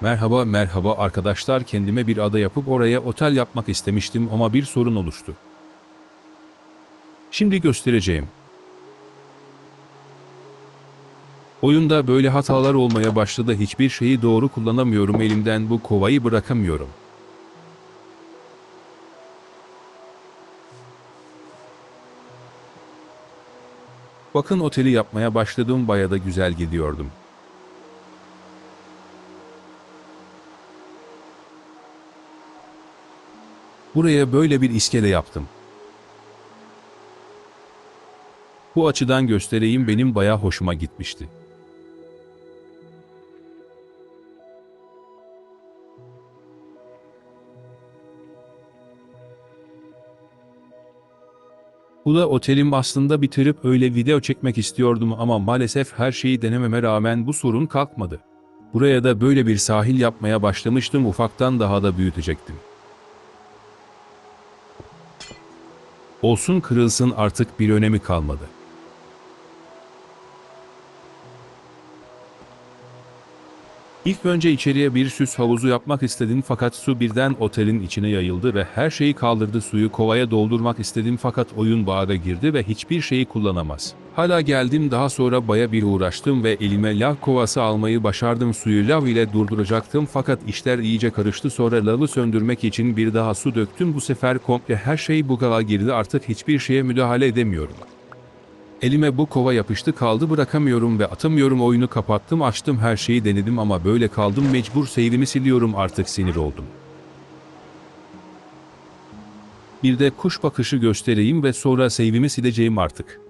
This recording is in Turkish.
Merhaba merhaba arkadaşlar kendime bir ada yapıp oraya otel yapmak istemiştim ama bir sorun oluştu. Şimdi göstereceğim. Oyunda böyle hatalar olmaya başladı hiçbir şeyi doğru kullanamıyorum elimden bu kovayı bırakamıyorum. Bakın oteli yapmaya başladım baya da güzel gidiyordum. Buraya böyle bir iskele yaptım. Bu açıdan göstereyim benim baya hoşuma gitmişti. Bu da otelim aslında bitirip öyle video çekmek istiyordum ama maalesef her şeyi denememe rağmen bu sorun kalkmadı. Buraya da böyle bir sahil yapmaya başlamıştım ufaktan daha da büyütecektim. Olsun kırılsın artık bir önemi kalmadı. İlk önce içeriye bir süs havuzu yapmak istedim fakat su birden otelin içine yayıldı ve her şeyi kaldırdı suyu kovaya doldurmak istedim fakat oyun bağda girdi ve hiçbir şeyi kullanamaz. Hala geldim daha sonra baya bir uğraştım ve elime lav kovası almayı başardım suyu lav ile durduracaktım fakat işler iyice karıştı sonra lavı söndürmek için bir daha su döktüm bu sefer komple her şey bugala girdi artık hiçbir şeye müdahale edemiyorum. Elime bu kova yapıştı kaldı bırakamıyorum ve atamıyorum oyunu kapattım açtım her şeyi denedim ama böyle kaldım mecbur save'imi siliyorum artık sinir oldum. Bir de kuş bakışı göstereyim ve sonra save'imi sileceğim artık.